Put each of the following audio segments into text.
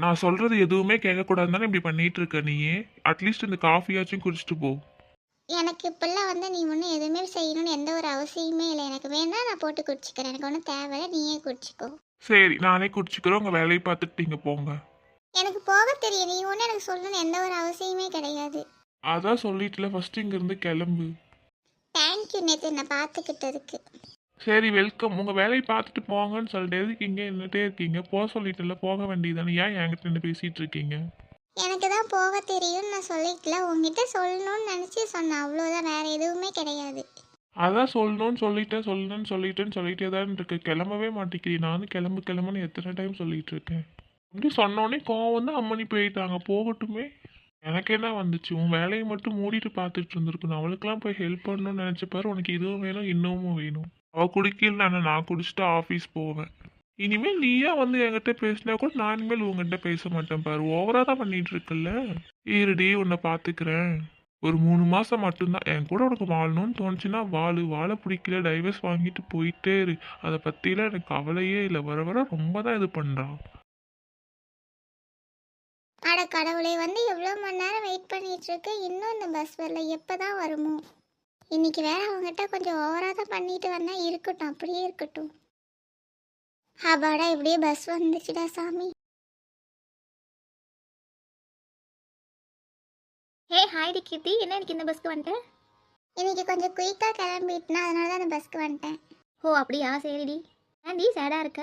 நான் சொல்றது எதுவுமே கேட்கக்கூடாது தானே இப்படி பண்ணிட்டு இருக்க நீயே அட்லீஸ்ட் இந்த காஃபியாச்சும் குடிச்சிட்டு போ. எனக்கு இப்பெல்லாம் வந்து நீ ஒன்றும் எதுவுமே செய்யணும்னு எந்த ஒரு அவசியமே இல்லை. எனக்கு வேணா நான் போட்டு குடிச்சிக்கிறேன். எனக்கு ஒன்றும் தேவையில்ல. நீயே குடிச்சிக்கோ. சரி நானே குடிச்சிக்கிறேன். உங்க வேலையை பார்த்துட்டு நீங்க போங்க. எனக்கு போக தெரியும் நீ ஒன்றும் எனக்கு சொல்லணும்னு எந்த ஒரு அவசியமே கிடையாது. அதான் சொல்லிட்டுல. ஃபர்ஸ்ட் இங்க இருந்து கிளம்பு. தேங்க்யூ நேற்று என்னை பார்த்துக்கிட்டதுக்கு. சரி வெல்கம் உங்க வேலையை பார்த்துட்டு போங்கன்னு சொல்லிட்டு எதுக்கு இங்கே நின்றுட்டே இருக்கீங்க? போக சொல்லிட்டுல போக வேண்டியதானே ஏன் என்கிட்ட நின்று பேசிட்டு இருக்கீங்க? எனக்கு தான் போக தெரியும்னு நான் சொல்லிக்கல உங்ககிட்ட சொல்லணும்னு நினச்சி சொன்னேன் அவ்வளோதான் வேற எதுவுமே கிடையாது. அதான் சொல்லணும்னு சொல்லிட்டேன் சொல்லணும்னு சொல்லிட்டேன்னு சொல்லிட்டே தான் இருக்கு. கிளம்பவே மாட்டேங்கிறீ. நானும் கிளம்பு கிளம்புன்னு எத்தனை டைம் சொல்லிட்டு இருக்கேன். அப்படி சொன்னோடனே கோவம் வந்து அம்மனி போயிட்டாங்க. போகட்டுமே. எனக்கு என்ன வந்துச்சு? உன் வேலையை மட்டும் மூடிட்டு பார்த்துட்டு இருந்திருக்கணும். அவளுக்கெல்லாம் போய் ஹெல்ப் பண்ணணும்னு நினச்ச பாரு. உனக்கு இதுவும் வேணும் இன்னமும் வேணும். அவள் குடிக்கல நான் குடிச்சிட்டு ஆஃபீஸ் போவேன். இனிமேல் நீயா வந்து என்கிட்ட பேசினா கூட நான் இனிமேல் உங்ககிட்ட பேச மாட்டேன் பாரு. ஓவரா தான் பண்ணிட்டு இருக்குல்ல? ஈரடி உன்னை பார்த்துக்கிறேன் ஒரு மூணு மாசம் மட்டும்தான். என் கூட உனக்கு வாழணும்னு தோணுச்சுன்னா வாழு. வாழ பிடிக்கல டைவர்ஸ் வாங்கிட்டு போயிட்டே இரு. அதை பற்றிலாம் எனக்கு கவலையே இல்லை. வர வர ரொம்ப தான் இது பண்றான் அட கடவுளை வந்து எவ்வளோ மணி நேரம் வெயிட் பண்ணிட்டு இருக்கு? இன்னும் இந்த பஸ் வரல. எப்போ தான் வருமோ? இன்னைக்கு வேற அவங்ககிட்ட கொஞ்சம் ஓவராக தான் பண்ணிட்டு வந்தா இருக்கட்டும் அப்படியே இருக்கட்டும். அப்பாடா இப்படியே பஸ் வந்துச்சுடா சாமி. ஹே ஹாய்டி கீர்த்தி என்ன எனக்கு இந்த பஸ்க்கு வந்துட்டேன் இன்னைக்கு கொஞ்சம் குயிக்காக கிளம்பிட்டுனா அதனால தான் அந்த பஸ்க்கு வந்துட்டேன் ஓ அப்படியா? சரிடி. ஏன்டி சேடாக இருக்க?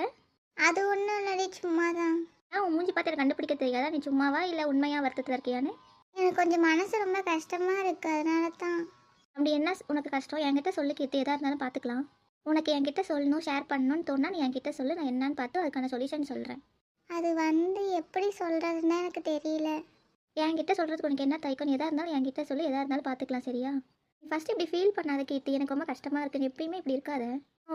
அது ஒன்றும் இல்லடி சும்மா தான் நான் உன் மூஞ்சி பார்த்து எனக்கு கண்டுபிடிக்க தெரியாதா? நீ சும்மாவா இல்லை உண்மையாக வருத்தத்தில் இருக்கியான்னு? எனக்கு கொஞ்சம் மனசு ரொம்ப கஷ்டமாக இருக்கு அதனால தான் அப்படி என்ன உனக்கு கஷ்டம்? என்கிட்ட சொல்லு கீர்த்தி எதாக இருந்தாலும் பார்த்துக்கலாம் உனக்கு என்கிட்ட சொல்லணும் ஷேர் பண்ணணும்னு தோணா நீ என்கிட்ட சொல்லு நான் என்னன்னு பார்த்து அதுக்கான சொல்யூஷன் சொல்கிறேன் அது வந்து எப்படி சொல்கிறதுன்னு எனக்கு தெரியல. என்கிட்ட சொல்கிறதுக்கு உனக்கு என்ன தயக்கம்? எதாக இருந்தாலும் என்கிட்ட சொல்லி எதாக இருந்தாலும் பார்த்துக்கலாம் சரியா? நீ ஃபஸ்ட்டு இப்படி ஃபீல் பண்ணாத கீர்த்தி எனக்கு ரொம்ப கஷ்டமாக இருக்கு நீ எப்பயுமே இப்படி இருக்காத.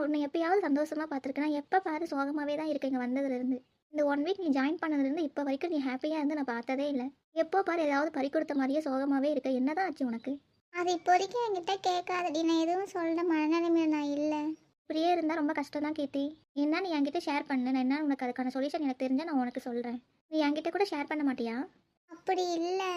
உன்னை எப்பயாவது சந்தோஷமாக பார்த்துருக்கேன் எப்போ பாரு சோகமாகவே தான் இருக்கேன் இங்கே வந்ததுலேருந்து இந்த ஒன் வீக் நீ ஜாயின் பண்ணதுலேருந்து இப்போ வரைக்கும் நீ ஹாப்பியாக இருந்து நான் பார்த்ததே இல்லை. எப்போ பாரு ஏதாவது பறி கொடுத்த மாதிரியே சோகமாகவே இருக்க. என்னதான் ஆச்சு உனக்கு? அது இப்போதைக்கு என்கிட்ட கேட்காதடி. நான் எதுவும் சொல்கிற மனநிலைமையில் நான் இல்லை. இப்படியே இருந்தால் ரொம்ப கஷ்டம் தான் கீர்த்தி. என்ன நீ என்கிட்ட ஷேர் பண்ணு. நான் என்ன உனக்கு அதுக்கான சொல்யூஷன் எனக்கு தெரிஞ்சால் நான் உனக்கு சொல்கிறேன் நீ என்கிட்ட கூட ஷேர் பண்ண மாட்டியா? அப்படி இல்லை.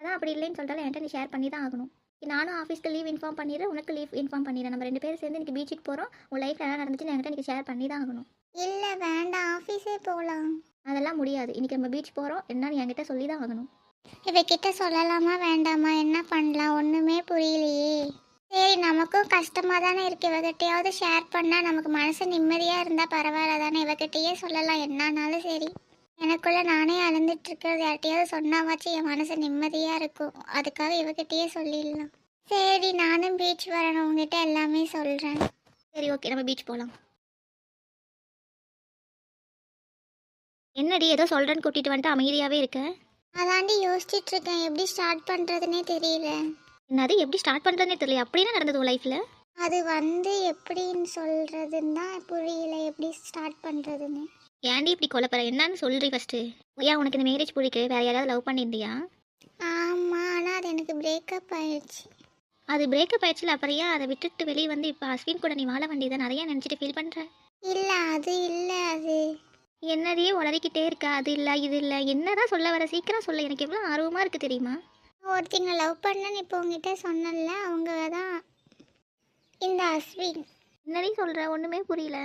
அதான் அப்படி இல்லைன்னு சொல்லிட்டாலும் என்கிட்ட நீ ஷேர் பண்ணி தான் ஆகணும் நானும் ஆஃபீஸ்க்கு லீவ் இன்ஃபார்ம் பண்ணிடுறேன் உனக்கு லீவ் இன்ஃபார்ம் பண்ணிடுறேன் நம்ம ரெண்டு பேரும் சேர்ந்து இன்னைக்கு பீச்சுக்கு போகிறோம் உன் லைஃப்பில் என்ன நடந்துச்சு என்கிட்ட நீ ஷேர் பண்ணி தான் ஆகணும். இல்லை வேண்டாம். ஆஃபீஸே போகலாம் அதெல்லாம் முடியாது. இன்னைக்கு நம்ம பீச் போகிறோம் என்னன்னு என்கிட்ட சொல்லி தான் ஆகணும். இவகிட்ட சொல்லலாமா வேண்டாமா? என்ன பண்ணலாம்? ஒன்றுமே புரியலையே. சரி நமக்கும் கஷ்டமாக தானே இருக்குது இவகிட்டையாவது ஷேர் பண்ணால் நமக்கு மனசு நிம்மதியாக இருந்தால் பரவாயில்ல தானே இவகிட்டையே சொல்லலாம். என்னானாலும் சரி. எனக்குள்ளே நானே அழுந்துட்டு இருக்கிறது. யார்கிட்டயாவது சொன்னாவாச்சும் என் மனசு நிம்மதியாக இருக்கும். அதுக்காக இவகிட்டையே சொல்லிடலாம். சரி நானும் பீச் வரணும். உங்ககிட்ட எல்லாமே சொல்கிறேன் சரி ஓகே நம்ம பீச் போகலாம் என்னடி ஏதோ சொல்கிறேன்னு கூட்டிகிட்டு வந்துட்டு அமைதியாகவே இருக்கேன் அதாண்டி யோசிச்சுட்டு இருக்கேன் எப்படி ஸ்டார்ட் பண்ணுறதுனே தெரியல. என்னது எப்படி ஸ்டார்ட் பண்ணுறதுனே தெரியல. அப்படி என்ன நடந்தது உன் லைஃப்பில் அது வந்து எப்படின்னு சொல்கிறதுன்னு தான் புரியல. எப்படி ஸ்டார்ட் பண்ணுறதுன்னு ஏன்டி இப்படி கொலைப்பற என்னன்னு சொல்றி ஃபஸ்ட்டு ஏன் உனக்கு இந்த மேரேஜ் பிடிக்கல வேற யாராவது லவ் பண்ணியிருந்தியா? ஆமாம் ஆனால் அது எனக்கு பிரேக்கப் ஆயிடுச்சு. அது பிரேக்கப் ஆயிடுச்சுல அப்புறம் ஏன் அதை விட்டுட்டு வெளியே வந்து இப்போ அஸ்வின் கூட நீ வாழ வேண்டியதை நிறைய நினச்சிட்டு ஃபீல் பண்ணுற இல்லை அது இல்லை அது. என்னதையே உளறிக்கிட்டே இருக்கா? அது இல்லை இது இல்லை. என்னதான் சொல்ல வர? சீக்கிரம் சொல்ல. எனக்கு எவ்வளோ ஆர்வமாக இருக்குது தெரியுமா? ஒருத்தங்க லவ் பண்ணேன்னு இப்போ உங்ககிட்ட சொன்னல அவங்க தான் இந்த அஸ்வின். என்னடி சொல்கிற ஒன்றுமே புரியல.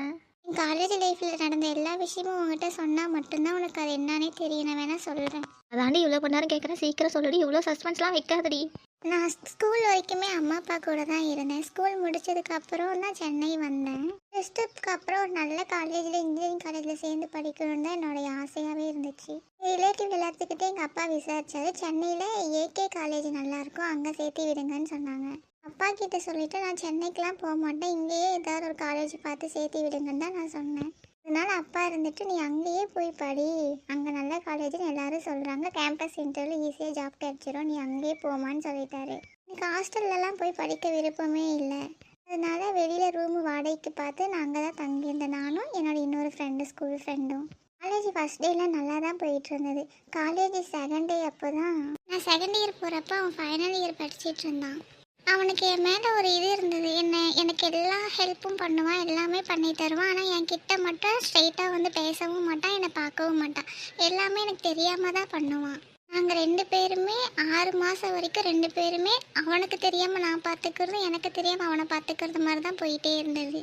என் காலேஜ் லைஃப்பில் நடந்த எல்லா விஷயமும் உங்ககிட்ட சொன்னால் மட்டும்தான் உனக்கு அது என்னன்னே தெரியும் நான் வேணால் சொல்கிறேன் அதாண்டி இவ்வளோ பண்ண நேரம் கேட்குறேன் சீக்கிரம் சொல்லடி. இவ்வளோ சஸ்பென்ஸ்லாம் வைக்காதடி. நான் ஸ்கூல் வரைக்குமே அம்மா அப்பா கூட தான் இருந்தேன். ஸ்கூல் முடிச்சதுக்கு அப்புறம் தான் சென்னை வந்தேன். ப்ளஸ் அப்புறம் ஒரு நல்ல காலேஜில் இன்ஜினியரிங் காலேஜில் சேர்ந்து படிக்கணும்னு தான் என்னுடைய ஆசையாகவே இருந்துச்சு. ரிலேட்டிவ் எல்லாத்துக்கிட்டே எங்கள் அப்பா விசாரிச்சாரு. சென்னையில் ஏகே காலேஜ் நல்லாயிருக்கும் அங்கே சேர்த்து விடுங்கன்னு சொன்னாங்க. அப்பா கிட்ட சொல்லிவிட்டு நான் சென்னைக்கெலாம் போக மாட்டேன். இங்கேயே ஏதாவது ஒரு காலேஜ் பார்த்து சேர்த்து விடுங்கன்னு தான் நான் சொன்னேன். அதனால் அப்பா இருந்துட்டு நீ அங்கேயே போய் படி. அங்கே நல்ல காலேஜ்னு எல்லாரும் சொல்கிறாங்க கேம்பஸ் இன்டர்வியூ ஈஸியாக ஜாப் கிடைச்சிரும். நீ அங்கேயே போமான்னு சொல்லிட்டாரு. எனக்கு ஹாஸ்டல்லலாம் போய் படிக்க விருப்பமே இல்லை. அதனால வெளியில் ரூம் வாடகைக்கு பார்த்து நான் அங்கே தான் தங்கியிருந்தேன். நானும் என்னோட இன்னொரு ஃப்ரெண்டு ஸ்கூல் ஃப்ரெண்டும் காலேஜ் ஃபஸ்ட் டேலாம் நல்லா தான் போயிட்டு இருந்தது காலேஜ் செகண்ட் டே அப்போ தான் நான் செகண்ட் இயர் போகிறப்ப அவன் ஃபைனல் இயர் படிச்சிட்டு இருந்தான். அவனுக்கு என் மேலே ஒரு இது இருந்தது. என்ன எனக்கு எல்லா ஹெல்ப்பும் பண்ணுவான் எல்லாமே பண்ணி தருவான். ஆனால் என் கிட்ட மட்டும் ஸ்ட்ரைட்டாக வந்து பேசவும் மாட்டான் என்னை பார்க்கவும் மாட்டான். எல்லாமே எனக்கு தெரியாமல் தான் பண்ணுவான். நாங்கள் ரெண்டு பேருமே ஆறு மாதம் வரைக்கும் ரெண்டு பேருமே அவனுக்கு தெரியாமல் நான் பார்த்துக்கிறது எனக்கு தெரியாமல் அவனை பார்த்துக்கிறது மாதிரி தான் போயிட்டே இருந்தது.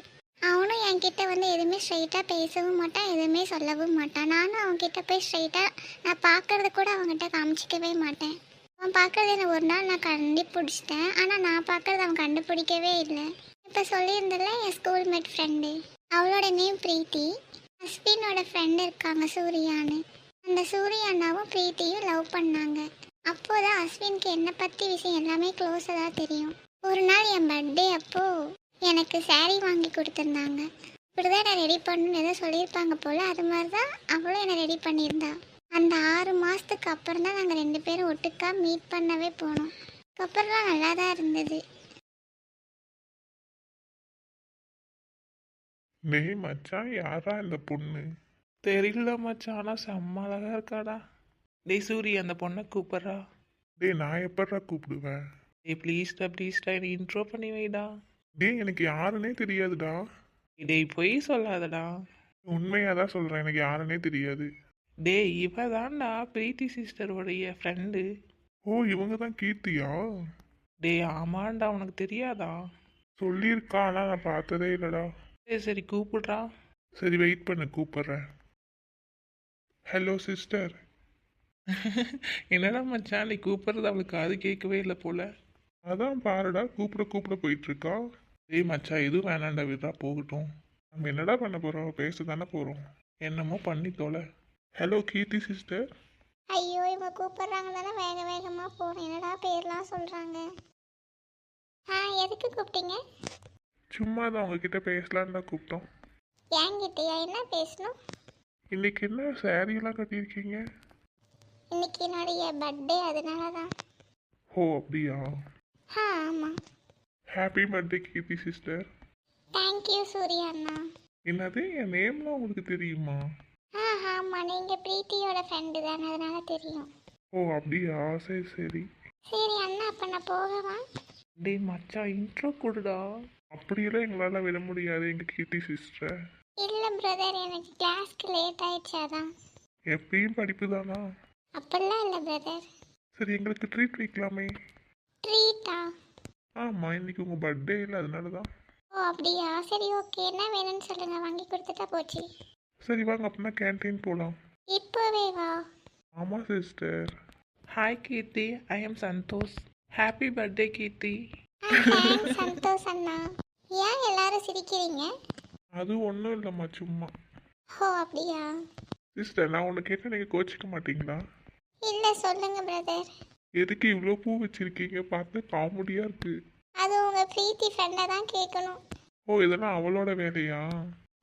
அவனும் என்கிட்ட வந்து எதுவுமே ஸ்ட்ரைட்டாக பேசவும் மாட்டான் எதுவுமே சொல்லவும் மாட்டான். நானும் அவன்கிட்ட போய் ஸ்ட்ரைட்டாக நான் பார்க்கறது கூட அவங்ககிட்ட காமிச்சிக்கவே மாட்டேன். அவன் பார்க்கறது என்ன ஒரு நாள் நான் கண்டுபிடிச்சிட்டேன். ஆனால் நான் பார்க்கறது அவன் கண்டுபிடிக்கவே இல்லை. இப்போ சொல்லியிருந்தல என் ஸ்கூல்மேட் ஃப்ரெண்டு அவளோட நேம் பிரீத்தி. அஸ்வினோட ஃப்ரெண்டு இருக்காங்க சூர்யான்னு. அந்த சூர்யானாவும் பிரீத்தியும் லவ் பண்ணாங்க. அப்போதான் அஸ்வினுக்கு என்னை பற்றி விஷயம் எல்லாமே க்ளோஸாக தான் தெரியும். ஒரு நாள் என் பர்த்டே அப்போது எனக்கு சேரீ வாங்கி கொடுத்துருந்தாங்க. இப்படிதான் என்னை ரெடி பண்ணணும்னு ஏதோ சொல்லியிருப்பாங்க போல் அது மாதிரி தான் அவளும் என்னை ரெடி பண்ணியிருந்தா. அந்த ஆறு மாதத்துக்கு அப்புறம் தான் நாங்கள் ரெண்டு பேரும் ஒட்டுக்கா மீட் பண்ணவே போனோம். அதுக்கப்புறம்லாம் நல்லா தான் இருந்தது. டேய் மச்சான் யாரா இந்த பொண்ணு? தெரியல மச்சான் ஆனால் செம்ம அழகா இருக்காடா. டேய் சூரி அந்த பொண்ணை கூப்பிட்றா. டேய் நான் எப்படா கூப்பிடுவேன்? டேய் ப்ளீஸ்டா ப்ளீஸ்டா எனக்கு இன்ட்ரோ பண்ணி வைடா. டேய் எனக்கு யாருன்னே தெரியாதுடா. டேய் பொய் சொல்லாதடா. உண்மையாக தான் சொல்கிறேன் எனக்கு யாருன்னே தெரியாது. டேய் இவ தான்டா பிரீத்தி சிஸ்டருடைய ஃப்ரெண்டு ஓ இவங்க தான் கீர்த்தியா? டேய் ஆமாண்டா உனக்கு தெரியாதா? சொல்லியிருக்கா ஆனால் நான் பார்த்ததே இல்லைடா. சரி சரி கூப்பிட்றா. சரி வெயிட் பண்ணு கூப்பிட்றேன். ஹலோ சிஸ்டர் என்னடா மச்சான் நீ கூப்பிட்றது அவளுக்கு காது கேட்கவே இல்லை போல. அதான் பாருடா கூப்பிட கூப்பிட போயிட்டுருக்கா. டேய் மச்சான் எதுவும் வேணாண்டா விட்றா போகட்டும். நம்ம என்னடா பண்ண போகிறோம் பேச தானே போகிறோம் என்னமோ பண்ணி தொலை ஹலோ கீர்த்தி சிஸ்டர் ஐயோ இவங்க கூப்பிடுறாங்க தானே வேக வேகமாக போகணும் என்னடா பேர்லாம் சொல்கிறாங்க ஆ எதுக்கு கூப்பிட்டீங்க? சும்மா தான் உங்ககிட்ட பேசலான்னு தான் கூப்பிட்டோம். என்கிட்டயா? என்ன பேசணும்? இன்னைக்கு என்ன சாரியெல்லாம் கட்டியிருக்கீங்க? இன்னைக்கு என்னுடைய பர்த்டே அதனால தான் ஓ அப்படியா? ஆ ஆமாம் happy birthday Keerthi sister thank you Surya அண்ணா. என்னது? என் நேம்லாம் உங்களுக்கு தெரியுமா? ஆ ஆமாம் நீங்கள் பிரீத்தியோட ஃப்ரெண்டு தானே அதனால தெரியும். ஓ அப்படியா? சரி சரி. சரி அண்ணா அப்போ நான் போகவா? டேய் மச்சான் இன்ட்ரோ கொடுடா. அப்படியெல்லாம் எங்களால் விட முடியாது எங்கள் கீர்த்தி சிஸ்டர் இல்லை பிரதர் எனக்கு கிளாஸ்க்கு லேட் ஆயிடுச்சு அதான். எப்பயும் படிப்பு தானா அப்படிலாம் இல்லை பிரதர் சரி எங்களுக்கு ட்ரீட் வைக்கலாமே. ட்ரீட்டா ஆமாம் இன்னைக்கு உங்கள் பர்த்டே இல்லை அதனால தான் ஓ அப்படியா? சரி ஓகே என்ன வேணும்னு சொல்லுங்கள் வாங்கி கொடுத்துட்டா போச்சு. சரி வாங்க அப்படின்னா கேன்டீன் போகலாம் இப்போவே வா. ஆமாம் sister hi Keerthi. I am Santhosh. Happy birthday Keerthi. Santhosh அண்ணா. ஏன் எல்லாரும் சிரிக்கிறீங்க? அது ஒன்றும் இல்லைம்மா சும்மா. ஓ அப்படியா? சிஸ்டர் நான் ஒன்று கேட்டால் நீங்கள் கோச்சிக்க மாட்டீங்களா? இல்லை சொல்லுங்க பிரதர் எதுக்கு இவ்வளோ பூ வச்சிருக்கீங்க? பார்த்து காமெடியாக இருக்கு. அது உங்கள் பிரீத்தி ஃப்ரெண்டை தான் கேட்கணும் ஓ இதெல்லாம் அவளோட வேலையா?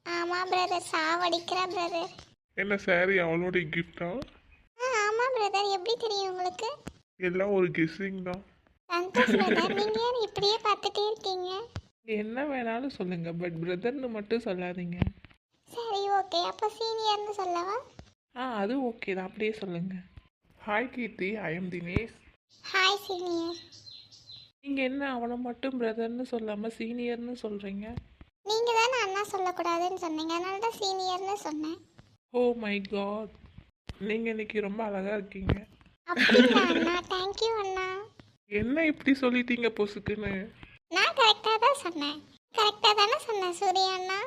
ஆமாம் பிரதர் சாவடிக்கிறா பிரதர் என்ன சாரி அவளோட கிஃப்டா ஆ ஆமாம் பிரதர் எப்படி தெரியும் உங்களுக்கு? எல்லாம் ஒரு கெஸ்ஸிங் தான். சந்தோஷ் பிரதர் நீங்கள் ஏன் இப்படியே பார்த்துட்டே இருக்கீங்க? என்ன வேணாலும் சொல்லுங்க பட் பிரதர்னு மட்டும் சொல்லாதீங்க. சரி ஓகே அப்போ சீனியர்னு சொல்லவா? ஆ அது ஓகே தான். அப்படியே சொல்லுங்க. Hi Keerthi. I am Dinesh. Hi senior நீங்கள் என்ன அவனை மட்டும் பிரதர்னு சொல்லாமல் சீனியர்னு சொல்கிறீங்க நீங்கள் தானே அண்ணா சொல்லக்கூடாதுன்னு சொன்னீங்க. அதனால தான் சீனியர்னு சொன்னேன். Oh my god. நீங்கள் இன்னைக்கு ரொம்ப அழகாக இருக்கீங்க. அப்படியா அண்ணா? தேங்க்யூ அண்ணா. என்ன இப்படி சொல்லிட்டீங்க பொசுக்குன்னு? நான் கரெக்டாக தான் சொன்னேன். கரெக்டாக தானே சொன்னேன் சூர்யா அண்ணா?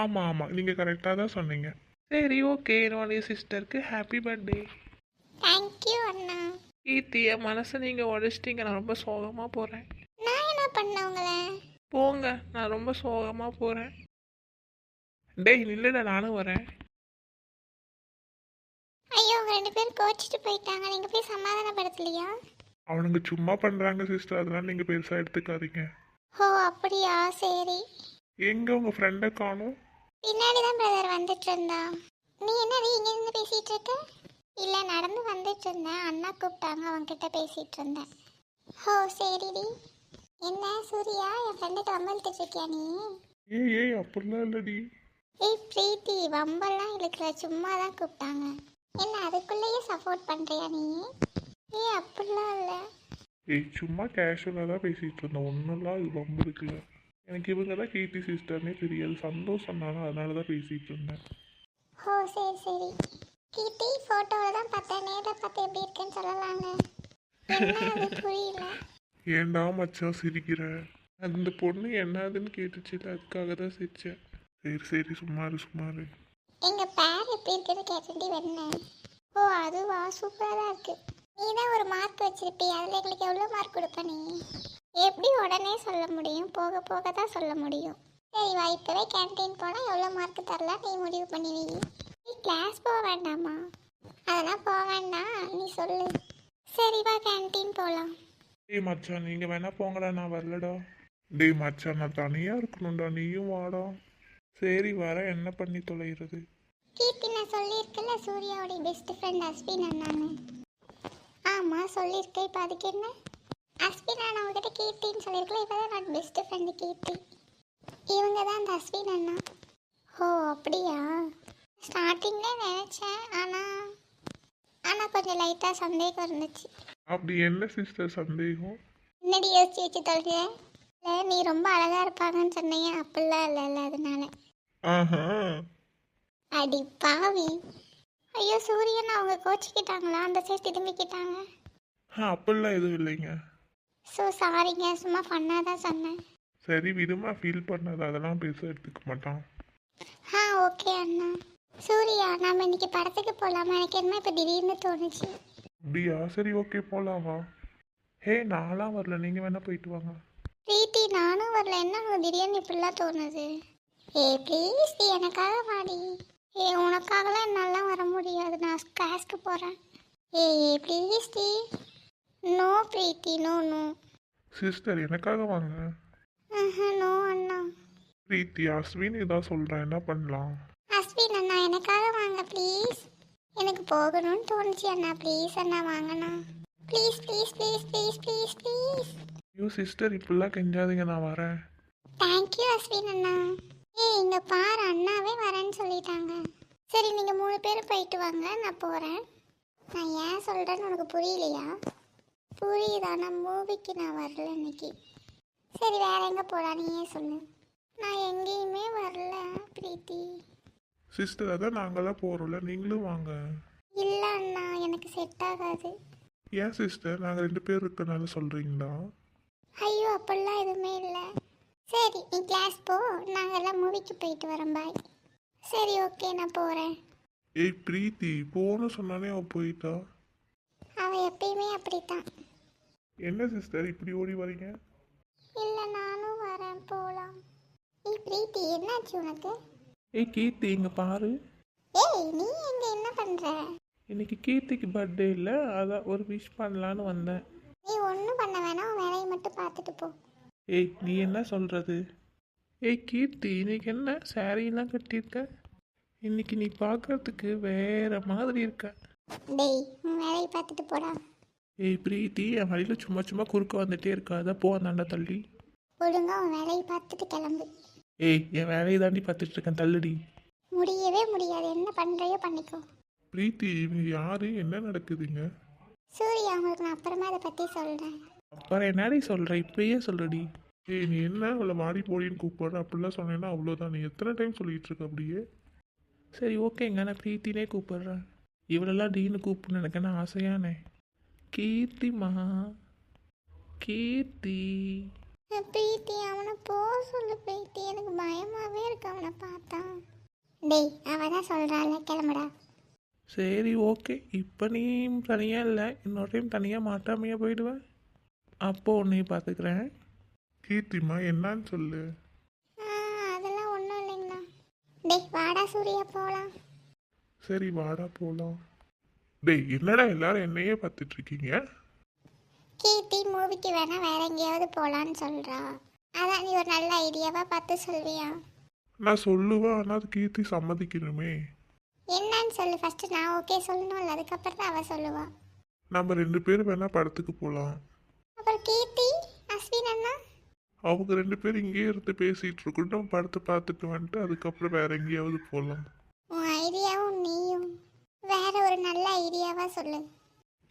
ஆமாம் ஆமாம் நீங்கள் கரெக்டாக தான் சொன்னீங்க. சரி ஓகே என்னுடைய சிஸ்டருக்கு ஹாப்பி பர்த்டே தேங்க்யூ அண்ணா. கீர்த்தி என் மனசை நீங்கள் உடச்சிட்டீங்க. நான் ரொம்ப சோகமாக போகிறேன் நான் என்ன பண்ணேன் உங்களை? போங்க நான் ரொம்ப சோகமாக போகிறேன் டேய் நில்லுடா நானும் வரேன். ஐயோ உங்க ரெண்டு பேரும் கோச்சிட்டு போயிட்டாங்க. நீங்கள் போய் சமாதானப்படுத்தலையா? அவனுங்க சும்மா பண்ணுறாங்க சிஸ்டர் அதெல்லாம் நீங்கள் பெருசாக எடுத்துக்காதீங்க. ஓ அப்படியா? சரி. எங்கே உங்கள் ஃப்ரெண்டை காணும்? பின்னாடி தான் பிரதர் வந்துட்டு இருந்தா. நீ என்னடி இங்க இருந்து பேசிட்டு இருக்க? இல்ல நடந்து வந்துட்டு இருந்தேன். அண்ணா கூப்பிட்டாங்க அவன்கிட்ட பேசிட்டு இருந்தேன். ஓ சரிடி. என்ன சூர்யா? என் ஃப்ரெண்டுக்கு வம்பழுத்துட்டு இருக்கியா நீ? ஏய் ஏய் அப்படிலாம் இல்லடி. ஏய் பிரீத்தி வம்பெல்லாம் இழுக்கிற சும்மா தான் கூப்பிட்டாங்க. என்ன அதுக்குள்ளேயே சப்போர்ட் பண்றியா நீ? ஏய் அப்படிலாம் இல்லை. ஏய் சும்மா கேஷுவலாக தான் பேசிகிட்டு இருந்தோம் ஒன்றும்லாம் இது ரொம்ப இருக்குல்ல எனக்கு இவங்க தான் கீர்த்தி சிஸ்டர்னே தெரியாது. சந்தோஷம் தானே அதனால தான் பேசிகிட்டு இருந்தேன். ஓ சரி சரி. கீர்த்தி ஃபோட்டோவில் தான் பார்த்தேன். நேரில் பார்த்து எப்படி இருக்குன்னு சொல்லலாங்க என்ன அது புரியல. ஏன்டா மச்சான் சிரிக்கிற? அந்த பொண்ணு என்னதுன்னு கேட்டுச்சு. அதுக்காக தான் சிரிச்சேன். சரி சரி சும்மாரு சும்மாரு. எங்கள் பேர் எப்படி இருக்குன்னு கேட்டுட்டு வந்தேன். ஓ அதுவா? சூப்பராக தான் இருக்கு. நீ தான் ஒரு மார்க் வச்சிருப்பி அதில் எங்களுக்கு எவ்வளோ மார்க் கொடுப்ப நீ? எப்படி உடனே சொல்ல முடியும்? போக போக தான் சொல்ல முடியும். சரி வா இப்போவே கேன்டீன் போனால் எவ்வளோ மார்க் தரலாம் நீ முடிவு பண்ணி நீ கிளாஸ் போக வேண்டாமா? அதெல்லாம் போக வேண்டாம். நீ சொல்லு. சரி வா கேன்டீன் போகலாம் டேய் மச்சான் நீங்கள் வேணா போங்கடா நான் வரலடா. டேய் மச்சான் நான் தனியாக இருக்கணும்டா நீயும் வாடா. சரி வர என்ன பண்ணி தொலைகிறது? கீர்த்தி நான் சொல்லியிருக்கல சூர்யாவுடைய பெஸ்ட் ஃப்ரெண்ட் அஸ்வின் நான் ஆமாம் சொல்லியிருக்கேன் இப்போ அதுக்கு என்ன? அஸ்வின் அண்ணா உங்ககிட்ட கீர்த்தின்னு சொல்லியிருக்கல இப்போ தான் நான் பெஸ்ட் ஃப்ரெண்டு கீர்த்தி. இவங்க தான் அந்த அஸ்வின் அண்ணா. ஓ அப்படியா? ஸ்டார்டிங்கில் நினச்சேன் ஆனால் ஆனால் கொஞ்சம் லைட்டாக சந்தேகம் இருந்துச்சு. அப்படி என்ன சிஸ்டர் சந்தேகம்? முன்னாடி யோசிச்சு வச்சு இல்லை நீ ரொம்ப அழகாக இருப்பாங்கன்னு சொன்னீங்க. அப்படிலாம் இல்லைல்ல அதனால. ஆஹா. அடி பாவி. ஐயோ சூரியன் அவங்க கோச்சிக்கிட்டாங்களா? அந்த சைடு திரும்பிக்கிட்டாங்க. ஆ அப்படிலாம் எதுவும் இல்லைங்க. ஸோ சாரிங்க சும்மா ஃபன்னாக தான் சொன்னேன். சரி விடுமா. ஃபீல் பண்ணாத. அதெல்லாம் பேச எடுத்துக்க மாட்டான். ஆ ஓகே அண்ணா. சூர்யா நம்ம இன்னைக்கு படத்துக்கு போகலாமா எனக்கு என்ன இப்போ திடீர்னு தோணுச்சு. அப்படியா? சரி ஓகே போலாம் வா. ஹே நான்லாம் வரல. நீங்கள் வேணா போயிட்டு வாங்க. பிரீத்தி நானும் வரல. என்ன திடீர்னு இப்படிலாம் தோணுது? ஏ ப்ளீஸ் எனக்காக வாடி. ஏ உனக்காகலாம் என்னாலாம் வர முடியாது. நான் கிளாஸ்க்கு போகிறேன் ஏ please D. No Preethi no no sister எனக்காக வாங்க. நோ அண்ணா. பிரீத்தி அஸ்வின் இதான் சொல்கிறேன் என்ன பண்ணலாம்? அஸ்வின் அண்ணா எனக்காக வாங்க ப்ளீஸ் எனக்கு போகணும்னு தோணுச்சு அண்ணா. ப்ளீஸ் அண்ணா வாங்கண்ணா. Please please please please please please ஐயோ சிஸ்டர் இப்படிலாம் கெஞ்சாதீங்க நான் வரேன். தேங்க்யூ அஸ்வின் அண்ணா. ஏய் இங்கே பாரு அண்ணாவே வரேன்னு சொல்லிட்டாங்க. சரி நீங்கள் மூணு பேரும் போயிட்டு வாங்க நான் போகிறேன் நான் ஏன் சொல்கிறேன்னு உனக்கு புரியலையா? புரியுதா? நான் மூவிக்கு நான் வரல இன்னைக்கு. சரி வேற எங்கே போகலாம் நீயே சொல்லு. நான் எங்கேயுமே வரல பிரீத்தி. சிஸ்டர் அதான் நாங்கள் தான் போகிறோம்ல நீங்களும் வாங்க. இல்லை அண்ணா எனக்கு செட் ஆகாது. ஏன் சிஸ்டர் நாங்கள் ரெண்டு பேர் இருக்கனால சொல்கிறீங்களா ஐயோ அப்படிலாம் எதுவுமே இல்லை. சரி நீ கிளாஸ் போ. நாங்கெல்லாம் மூவிக்கு போயிட்டு வரோம் பாய் சரி ஓகே நான் போகிறேன் ஏய் பிரீத்தி போன்னு சொன்னானே அவள் போயிட்டா? அவள் எப்பயுமே அப்படித்தான். என்ன சிஸ்டர் இப்படி ஓடி வரீங்க இல்லை நானும் வரேன் போகலாம் ஏய் பிரீத்தி என்னாச்சு உனக்கு? ஏய் கீர்த்தி இங்கே பாரு. ஏய் நீ எங்கே என்ன பண்ணுற இன்னைக்கு கீர்த்திக்கு பர்த்டே இல்லை அதான் ஒரு விஷ் பண்ணலான்னு வந்தேன். நீ ஒன்றும் பண்ண வேணாம் வேலையை மட்டும் பார்த்துட்டு போ. ஏய் நீ என்ன சொல்கிறது ஏய் கீர்த்தி இன்னைக்கு என்ன சாரீலாம் கட்டியிருக்க? இன்னைக்கு நீ பார்க்கறதுக்கு வேற மாதிரி இருக்க. டேய் உன் வேலையை பார்த்துட்டு போடா. ஏய் பிரீத்தி என் வழியில் சும்மா சும்மா குறுக்க வந்துட்டே இருக்காத போ அந்தாண்ட தள்ளி. ஒழுங்கா உன் வேலையை பார்த்துட்டு கிளம்பு. ஏய் என் வேலையை தாண்டி பார்த்துட்டு இருக்கேன் தள்ளுடி. முடியவே முடியாது. என்ன பண்ணுறையோ பண்ணிக்கோ. பிரீத்தி இவங்க யாரு? என்ன நடக்குதுங்க? சூர்யா உங்களுக்கு நான் அப்புறமா அதை பற்றி சொல்கிறேன் அப்புறம் என்னடி சொல்கிற இப்பயே சொல்லுடி. ஏய் நீ என்ன அவளை மாடி போடின்னு கூப்பிடுற? அப்படிலாம் சொன்னேன்னா அவ்வளோதான் நீ எத்தனை டைம் சொல்லிட்டு இருக்க அப்படியே? சரி ஓகேங்க. நான் பிரீத்தினே கூப்பிடுறேன். இவளெல்லாம் டீன்னு கூப்பிடணும் எனக்கு என்ன ஆசையானே கீர்த்திமா கீர்த்தி. பிரீத்தி அவனை போக சொல்லு பிரீத்தி. எனக்கு பயமாவே இருக்கு அவனை பார்த்தா. டேய் அவ தான் சொல்றாள் கிளம்புடா. சரி ஓகே. இப்போ நீ தனியாக இல்லை. இன்னொரு டைம் தனியாக மாட்டாமையாக போயிடுவேன் அப்போ உன்னையும் பார்த்துக்கிறேன் கீர்த்திமா என்னன்னு சொல்லு. ஆ அதெல்லாம் ஒன்றும் இல்லைங்கண்ணா. டேய் வாடா சூர்யா போகலாம் சரி வாடா போகலாம் டேய் என்னடா எல்லாரும் என்னையே பார்த்துட்டு மூவிக்கு வேணா வேற எங்கேயாவது போகலான்னு சொல்றா. அதான் நீ ஒரு நல்ல ஐடியாவா பார்த்து சொல்வியா நான் சொல்லுவேன் ஆனால் அது கீர்த்தி சம்மதிக்கணுமே. என்னன்னு சொல்லு. ஃபர்ஸ்ட் நான் ஓகே சொல்லணும்ல அதுக்கப்புறம் தான் அவ சொல்லுவா. நம்ம ரெண்டு பேரும் வேணா படத்துக்கு போகலாம் அப்புறம் கீர்த்தி அஸ்வின் அண்ணா? அவங்க ரெண்டு பேரும் இங்கேயே இருந்து பேசிட்டு இருக்கட்டும் நம்ம படத்தை பார்த்துட்டு வந்துட்டு அதுக்கப்புறம் வேற எங்கேயாவது போகலாம் உன் ஐடியாவும் நீயும். வேற ஒரு நல்ல ஐடியாவா சொல்லு.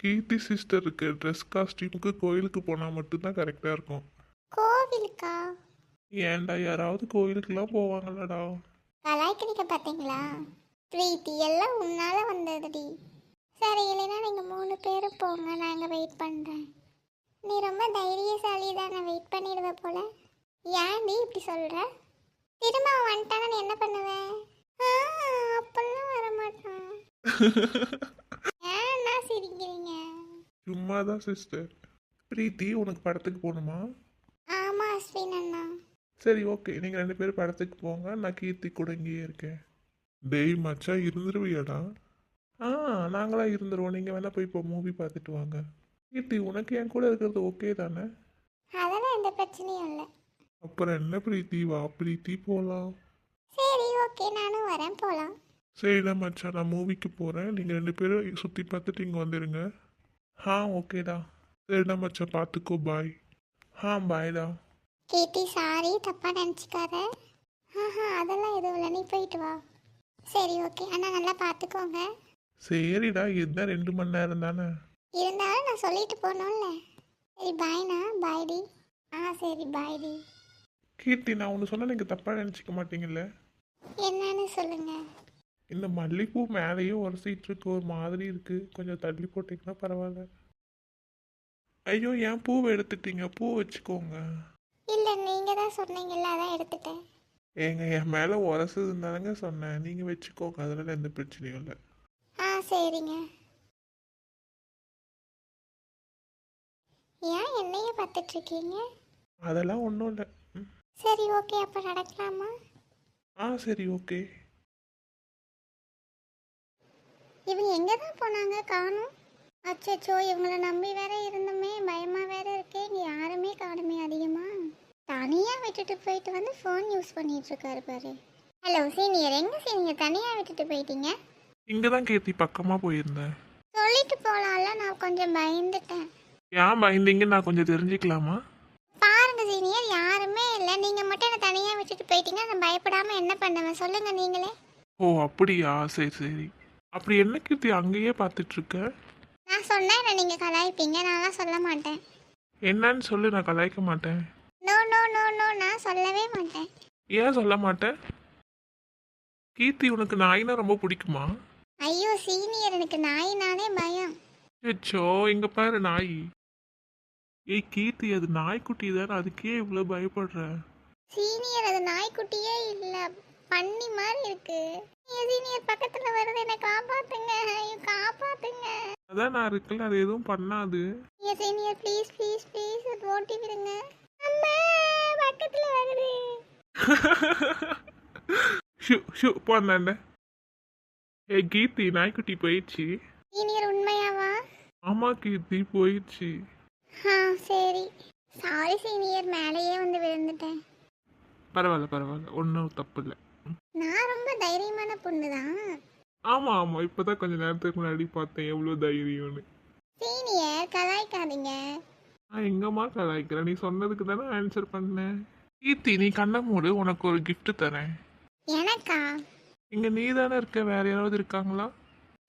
கீர்த்தி சிஸ்டருக்கு ட்ரெஸ் காஸ்டியூமுக்கு கோயிலுக்கு போனால் மட்டும்தான் கரெக்டாக இருக்கும். கோவிலுக்கா? ஏன்டா யாராவது கோயிலுக்கெல்லாம் போவாங்களாடா? கலாய்க்கிறீங்க பார்த்தீங்களா? பிரீத்தி எல்லாம் உன்னால வந்ததுடி. சரி இல்லைன்னா நீங்கள் மூணு பேரும் போங்க நான் இங்கே வெயிட் பண்ணுறேன் நீ ரொம்ப தைரியசாலி தான் நான் வெயிட் பண்ணிடுவேன் போல? ஏன்டி இப்படி சொல்கிற திரும்ப அவன் வந்துட்டானா நீ என்ன பண்ணுவேன் ஆ, அப்பெல்லாம் வரமாட்டான். ஏன்னா சிரிக்கிறீங்க? சும்மா தான் சிஸ்டர் பிரீத்தி உனக்கு படத்துக்கு போகணுமா? ஆமாம் அஸ்வின் அண்ணா சரி ஓகே நீங்கள் ரெண்டு பேரும் படத்துக்கு போங்க. நான் கீர்த்தி கூட இங்கேயே இருக்கேன். டேய் மச்சான் இருந்துருவியாடா? ஆ நாங்களா இருந்துருவோம். நீங்கள் வேணால் போய் இப்போ மூவி பார்த்துட்டு வாங்க. கீர்த்தி உனக்கு என் கூட இருக்கிறது ஓகே தானே? அதெல்லாம் எந்த பிரச்சனையும் இல்லை. அப்புறம் என்ன பிரீத்தி? வா பிரீத்தி போகலாம் சரி ஓகே நானும் வரேன். போகலாம் சரிடா மச்சான். நான் மூவிக்கு போகிறேன் நீங்கள் ரெண்டு பேரும் சுற்றி பார்த்துட்டு இங்கே வந்துடுங்க ஆ ஓகேடா சரிடா மச்சான் பார்த்துக்கோ பாய் ஆ பாய்டா கீர்த்தி சாரி தப்பாக நினச்சிக்காத. ஆஹா அதெல்லாம் எதுவும் இல்லை. நீ போயிட்டு வா. சரி ஓகே அண்ணா நல்லா பார்த்துக்கோங்க சரிடா இதுதான் ரெண்டு மணி நேரம் தானே. இருந்தாலும் நான் சொல்லிட்டு போகணும்ல. சரி பாய்ண்ணா பாய்டி ஆ சரி பாய்டி கீர்த்தி நான் ஒன்று சொன்னால் நீங்கள் தப்பாக நினச்சிக்க மாட்டீங்கல்ல. என்னன்னு சொல்லுங்க. இந்த மல்லிகைப்பூ மேலேயே உரசிட்டு இருக்கு ஒரு மாதிரி இருக்கு. கொஞ்சம் தள்ளி போட்டிங்கன்னா பரவாயில்ல. ஐயோ ஏன் பூவை எடுத்துட்டீங்க? பூ வச்சுக்கோங்க. இல்லை நீங்கள் தான் சொன்னீங்கல்ல அதான் எடுத்துட்டேன். ஏங்க என் மேலே உரசுதுன்னு தானங்க சொன்னேன். நீங்கள் வச்சுக்கோங்க அதனால எந்த பிரச்சனையும் இல்லை. ஆ சரிங்க. ஏன் என்னையே பார்த்துட்டு இருக்கீங்க அதெல்லாம் ஒன்றும் இல்லை. சரி ஓகே அப்போ நடக்கலாமா? ஆ சரி ஓகே. இவங்க எங்கே தான் போனாங்க? காணும். அச்சச்சோ இவங்கள நம்பி வேற இருந்தோமே. பயமாக வேற இருக்கே. இங்கே யாருமே காணுமே அதிகமாக தனியாக விட்டுட்டு போயிட்டு வந்து ஃபோன் யூஸ் பண்ணிட்டு இருக்காரு பாரு. ஹலோ சீனியர் எங்கே சீனியர் தனியாக விட்டுட்டு போயிட்டீங்க? இங்கே தான் கீர்த்தி பக்கமாக போயிருந்தேன். சொல்லிட்டு போகலாம்ல நான் கொஞ்சம் பயந்துட்டேன். ஏன் பயந்தீங்க? நான் கொஞ்சம் தெரிஞ்சுக்கலாமா? பாருங்க சீனியர் யாருமே இல்லை. நீங்கள் மட்டும் என்னை தனியாக விட்டுட்டு போயிட்டீங்க? நான் பயப்படாமல் என்ன பண்ணுவேன்? சொல்லுங்கள் நீங்களே. ஓ அப்படியா? சரி சரி. அப்படி என்ன கீர்த்தி அங்கேயே பார்த்துட்டு இருக்க நான் சொன்னேன் நீங்கள் கலாய்ப்பீங்க? நான்லாம் சொல்ல மாட்டேன். என்னன்னு சொல்லு நான் கலாய்க்க மாட்டேன். நோ நோ நோ நோ நான் சொல்லவே மாட்டேன். ஏன் சொல்ல மாட்டேன் கீர்த்தி உனக்கு நாயினா ரொம்ப பிடிக்குமா? ஐயோ சீனியர் எனக்கு நாயினாலே பயம். அச்சோ இங்க பாரு நாய். ஏய் கீர்த்தி அது நாய்க்குட்டி தானே அதுக்கே இவ்வளோ பயப்படுற? சீனியர் அது நாய்க்குட்டியே இல்ல. பன்னி மாதிரி இருக்கு. ஏன் சீனியர் பக்கத்துல வருது என்னை காப்பாத்துங்க. ஐயோ காப்பாத்துங்க. அதான் நான் இருக்கல அது எதுவும் பண்ணாது. ஏன் சீனியர் ப்ளீஸ் ப்ளீஸ் ப்ளீஸ் அது ஓட்டி விடுங்க. அம்மா பக்கத்துல வருது. Shoe shoe போந்தாண்ட. ஏய் கீர்த்தி நாய்க்குட்டி போயிடுச்சு. சீனியர் உண்மையாவா? ஆமா கீர்த்தி போயிடுச்சு. ஆ சரி. சாரி சீனியர் மேலேயே வந்து விழுந்துட்டேன். பரவாயில்ல பரவாயில்ல ஒன்றும் தப்பு இல்லை. நான் ரொம்ப தைரியமான பொண்ணு தான் ஆமாம் ஆமாம் இப்போ தான் கொஞ்சம் நேரத்துக்கு முன்னாடி பார்த்தேன். எவ்வளோ தைரியம்னு. சீனியர் கலாய்க்காதீங்க. நான் எங்கம்மா கலாய்க்கிறேன் நீ சொன்னதுக்கு தானே ஆன்சர் பண்ணேன் கீர்த்தி நீ கண்ண மூடு. உனக்கு ஒரு gift தரேன். எனக்கா? இங்கே நீ தானே இருக்க? வேற யாராவது இருக்காங்களா?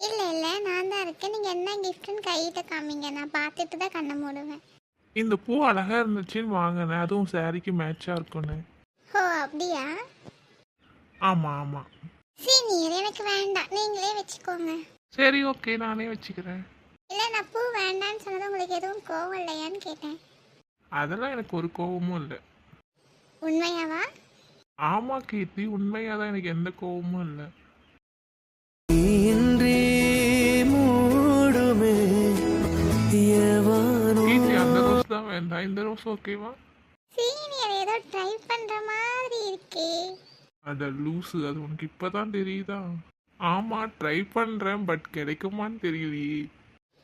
இல்ல இல்ல. நான் தான் இருக்கேன். நீங்க என்ன கிஃப்ட்னு கையிட்ட காமிங்க. நான் பார்த்துட்டு தான் கண்ணை மூடுவேன். இந்த பூ அழகா இருந்துச்சுன்னு வாங்கினேன். அதுவும் சாரிக்கு மேட்சாக இருக்கும்னு. ஓ அப்படியா? ஆமாம் ஆமாம் சீனியர் எனக்கு வேண்டாம். நீங்களே வச்சுக்கோங்க. சரி ஓகே நானே வச்சுக்கிறேன். இல்லை நான் பூ வேண்டான்னு சொன்னது உங்களுக்கு எதுவும் கோவம் இல்லையான்னு கேட்டேன். அதெல்லாம் எனக்கு ஒரு கோவமும் இல்லை. உண்மையாவா? ஆமாம் கீர்த்தி உண்மையாக தான் எனக்கு எந்த கோவமும் இல்லை. இன்றி மூடுமே எவனோ கீர்த்தி அந்த ரோஸ் தான் வேண்டாம். இந்த ரோஸ் ஓகேவா? சீனியர் ஏதோ ட்ரை பண்ற மாதிரி இருக்கே. அட லூசு அது உனக்கு இப்பதான் தெரியுதா? ஆமா ட்ரை பண்றேன் பட் கிடைக்குமான்னு தெரியலையே.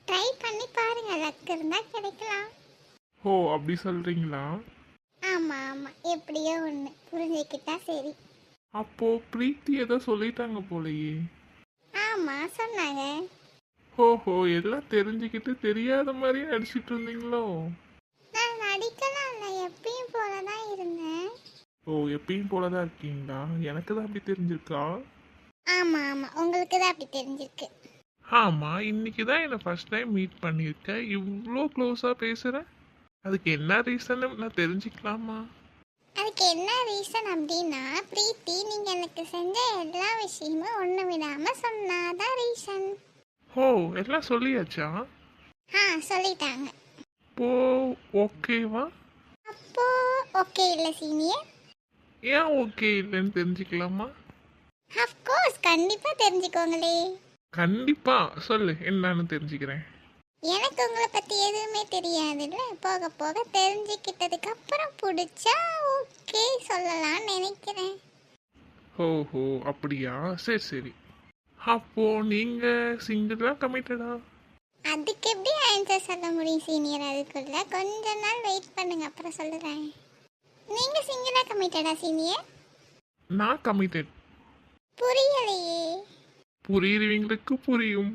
ட்ரை பண்ணி பாருங்க லக் இருந்தா கிடைக்கலாம். ஓ அப்படி சொல்றீங்களா? ஆமா ஆமா எப்படியோ ஒன்று புரிஞ்சுக்கிட்டா சரி. அப்போ பிரீத்தி ஏதோ சொல்லிட்டாங்க போலயே. ஆமா சொன்னாங்க. ஓஹோ எல்லாம் தெரிஞ்சுக்கிட்டு தெரியாத மாதிரியே நடிச்சிட்டு இருந்தீங்களோ? நான் நடிக்கலாம் இல்லை எப்பயும் போல தான் ஓ எப்பயும் போலதான் இருக்கீங்களா? எனக்கு தான் அப்படி தெரிஞ்சிருக்கா? ஆமா ஆமா. உங்களுக்கு தான் அப்படி தெரிஞ்சிருக்கு. ஆமாம் இன்னைக்கு தான் என்னை ஃபர்ஸ்ட் டைம் மீட் பண்ணியிருக்கேன் இவ்வளோ க்ளோஸாக பேசுகிறேன் அதுக்கு என்ன ரீசன்னு நான் தெரிஞ்சுக்கலாமா? அதுக்கு என்ன ரீசன் அப்படின்னா பிரீத்தி நீங்க எனக்கு செஞ்ச எல்லா விஷயமும் ஒண்ணு விடாம சொன்னாதான் ரீசன் ஓ எல்லாம் சொல்லியாச்சா? ஆ சொல்லிட்டாங்க. இப்போ ஓகேவா அப்போ ஓகே இல்ல சீனியர். ஏன் ஓகே இல்லைன்னு தெரிஞ்சுக்கலாமா? அஃப்கோர்ஸ் கண்டிப்பா தெரிஞ்சுக்கோங்களே. கண்டிப்பா சொல்லு என்னன்னு தெரிஞ்சுக்கிறேன். எனக்கு உங்களை பத்தி எதுவுமே தெரியாதுல்ல? போக போக தெரிஞ்சுக்கிட்டதுக்கு அப்புறம் பிடிச்சா ஓகே சொல்லலாம்னு நினைக்கிறேன். ஓஹோ அப்படியா? சரி சரி. அப்போ நீங்க சிங்கிளா கமிட்டடா அதுக்கு எப்படி ஆன்சர் சொல்ல முடியும் சீனியர் அதுக்குள்ள? கொஞ்ச நாள் வெயிட் பண்ணுங்க அப்புறம் சொல்லுறேன் நீங்க சிங்கிளா கமிட்டடா சீனியர் நான் கமிட்டட் புரியலையே. புரியுறவங்களுக்கு புரியும்.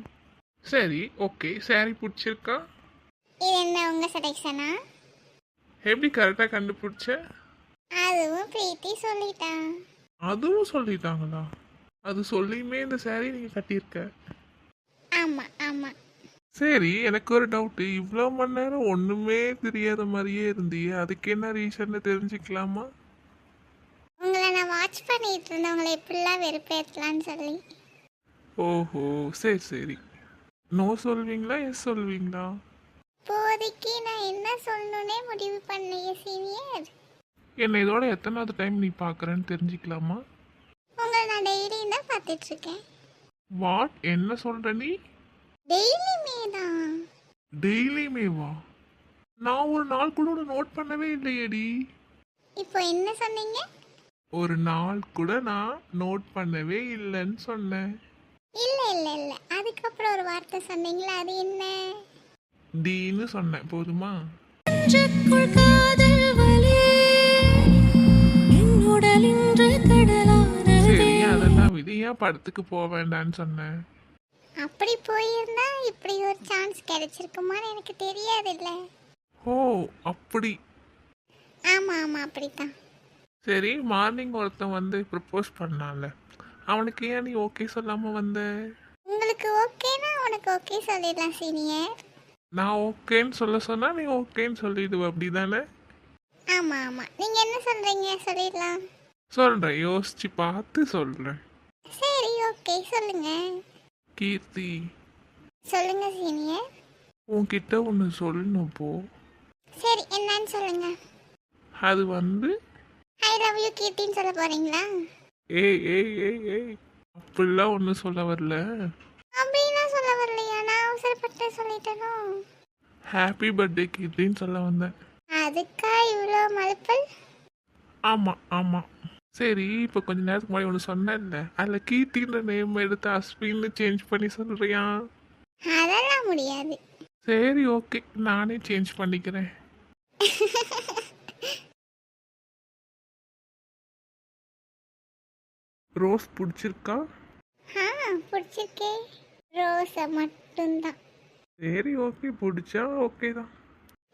சரி ஓகே சாரி பிடிச்சிருக்கா? இது என்ன உங்க செலெக்ஷனா எப்படி கரெக்டாக கண்டுபிடிச்ச? அதுவும் பிரீத்தி சொல்லிட்டான் அதுவும் சொல்லிட்டாங்களா? அது சொல்லியுமே இந்த saree நீங்க கட்டியிருக்க. ஆமா ஆமா. சரி எனக்கு ஒரு டவுட்டு இவ்வளோ மணி நேரம் ஒன்றுமே தெரியாத மாதிரியே இருந்தியே. அதுக்கு என்ன ரீசன்னு தெரிஞ்சுக்கலாமா? உங்களை நான் வாட்ச் பண்ணிட்டு இருந்தேன். உங்களை எப்படிலாம் வெறுப்பேற்றலான்னு சொல்லி. ஓஹோ சரி சரி. நோ சொல்வீங்களா? எஸ் சொல்வீங்களா? இப்போதைக்கு நான் என்ன சொல்லணும்னே முடிவு பண்ணலையே சீனியர் என்னை இதோட எத்தனாவது டைம் நீ பார்க்குறேன்னு தெரிஞ்சுக்கலாமா? உங்களை நான் டெய்லியும் தான் பார்த்துட்டு இருக்கேன். வாட் என்ன சொல்ற நீ? தான் டெய்லியுமே வா நான் ஒரு நாள் கூட நோட் பண்ணவே இல்லையேடி. இப்போ என்ன சொன்னீங்க? ஒரு நாள் கூட நான் நோட் பண்ணவே இல்லைன்னு சொன்னேன். இல்ல இல்ல இல்ல. அதுக்கப்புறம் ஒரு வார்த்தை சொன்னீங்களா? அது என்ன? டீன்னு சொன்னேன். போதுமா? நெஞ்சுக்குள் காதல் வலி கடலானதே. சரி அதெல்லாம் விதி ஏன் படத்துக்கு போக வேண்டான்னு சொன்னேன். அப்படி போயிருந்தா இப்படி ஒரு சான்ஸ் கிடைச்சிருக்குமான்னு எனக்கு தெரியாதுல்ல. ஓ அப்படி. ஆமா ஆமா அப்படித்தான். சரி மார்னிங் ஒருத்தன் வந்து ப்ரப்போஸ் பண்ணான்ல. அவனுக்கு ஏன் நீ ஓகே சொல்லாம வந்த? உங்களுக்கு ஓகேனா உனக்கு ஓகே சொல்லிடலாம் சீனியர் நான் ஓகேன்னு சொல்ல சொன்னா நீ ஓகேன்னு சொல்லிடுவ அப்படிதானே? ஆமா ஆமா. நீங்க என்ன சொல்றீங்க? சொல்லிடலாம். சொல்றேன் யோசிச்சு பார்த்து சொல்றேன். சரி ஓகே சொல்லுங்க. கீர்த்தி. சொல்லுங்க சீனியர் உன்கிட்ட ஒன்று சொல்லணும் போ. சரி என்னன்னு சொல்லுங்க. அது வந்து? ஐ லவ் யூ கீர்த்தின்னு சொல்ல போறீங்களா? ஏய் ஏய் ஏய் ஏய். அப்படிலாம் ஒன்றும் சொல்ல வரல. அப்படின்னா சொல்ல வரலையா? நான் அவசரப்பட்டு சொல்லிட்டேனோ? ஹாப்பி பர்த்டே கீர்த்தின்னு சொல்ல வந்தேன். அதுக்கா இவ்வளோ மலுப்பல் ஆமாம் ஆமாம் சரி இப்போ கொஞ்ச நேரத்துக்கு முன்னாடி ஒன்று சொன்னேன்ல. அதில் கீர்த்தின்ற நேம் எடுத்து அஸ்வின்னு சேஞ்ச் பண்ணி சொல்கிறியா அதெல்லாம் முடியாது. சரி ஓகே நானே சேஞ்ச் பண்ணிக்கிறேன். ரோஸ் பிடிச்சிருக்கா? ஆ பிடிச்சிருக்கே. ரோஸை மட்டும்தான். சரி ஓகே பிடிச்சா ஓகே தான்.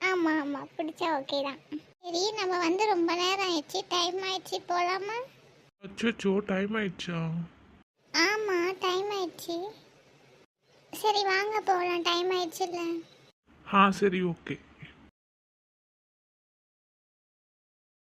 ஆமாம் ஆமாம் பிடிச்சா ஓகே தான். சரி நம்ம வந்து ரொம்ப நேரம் ஆயிடுச்சு. டைம் ஆயிடுச்சு. போகலாமா அச்சோ டைம் ஆயிடுச்சா? ஆமாம் டைம் ஆயிடுச்சு. சரி வாங்க போகலாம் டைம் ஆயிடுச்சுல்ல? ஆ சரி ஓகே